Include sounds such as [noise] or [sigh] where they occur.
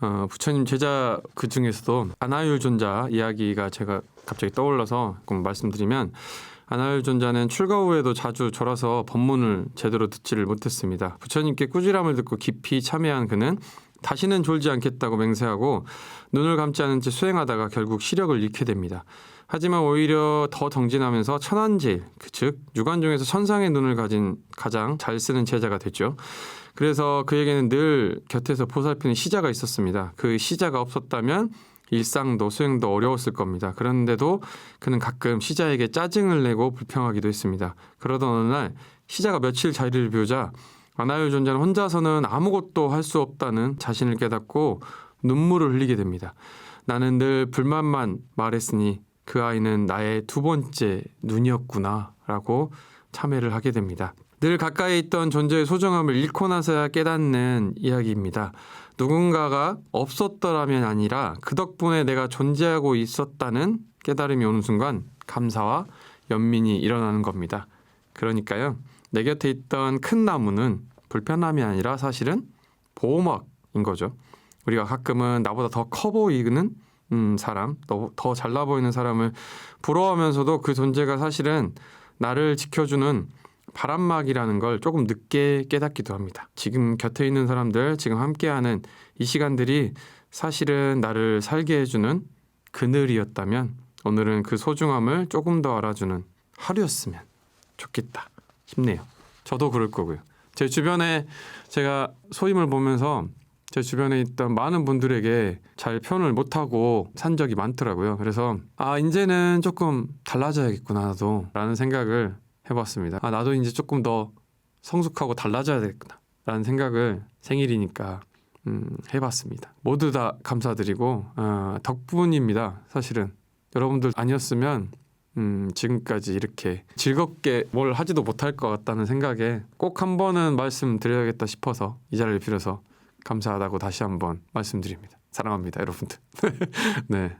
어, 부처님 제자 그 중에서도 아나율 존자 이야기가 제가 갑자기 떠올라서 조금 말씀드리면 아나율 존자는 출가 후에도 자주 졸아서 법문을 제대로 듣지를 못했습니다. 부처님께 꾸지람을 듣고 깊이 참회한 그는 다시는 졸지 않겠다고 맹세하고 눈을 감지 않은 채 수행하다가 결국 시력을 잃게 됩니다. 하지만 오히려 더 정진하면서 천안제일, 그즉 유관 중에서 천상의 눈을 가진 가장 잘 쓰는 제자가 됐죠. 그래서 그에게는 늘 곁에서 보살피는 시자가 있었습니다. 그 시자가 없었다면 일상도 수행도 어려웠을 겁니다. 그런데도 그는 가끔 시자에게 짜증을 내고 불평하기도 했습니다. 그러던 어느 날 시자가 며칠 자리를 비우자 아나율 존자는 혼자서는 아무것도 할 수 없다는 자신을 깨닫고 눈물을 흘리게 됩니다. 나는 늘 불만만 말했으니 그 아이는 나의 두 번째 눈이었구나 라고 참회를 하게 됩니다. 늘 가까이 있던 존재의 소중함을 잃고 나서야 깨닫는 이야기입니다. 누군가가 없었더라면 아니라 그 덕분에 내가 존재하고 있었다는 깨달음이 오는 순간 감사와 연민이 일어나는 겁니다. 그러니까요, 내 곁에 있던 큰 나무는 불편함이 아니라 사실은 보호막인 거죠. 우리가 가끔은 나보다 더 커 보이는 음, 사람, 더 잘나 보이는 사람을 부러워하면서도 그 존재가 사실은 나를 지켜주는 바람막이라는 걸 조금 늦게 깨닫기도 합니다. 지금 곁에 있는 사람들, 지금 함께하는 이 시간들이 사실은 나를 살게 해주는 그늘이었다면 오늘은 그 소중함을 조금 더 알아주는 하루였으면 좋겠다 싶네요. 저도 그럴 거고요. 제 주변에 제가 소임을 보면서 제 주변에 있던 많은 분들에게 잘 표현을 못하고 산 적이 많더라고요. 그래서 아 이제는 조금 달라져야겠구나 나도 라는 생각을 해봤습니다. 아 나도 이제 조금 더 성숙하고 달라져야 되겠구나 라는 생각을 생일이니까 음, 해봤습니다. 모두 다 감사드리고 어, 덕분입니다. 사실은 여러분들 아니었으면 음, 지금까지 이렇게 즐겁게 뭘 하지도 못할 것 같다는 생각에 꼭 한 번은 말씀드려야겠다 싶어서 이 자리를 빌어서 감사하다고 다시 한번 말씀드립니다. 사랑합니다, 여러분들. [laughs] 네.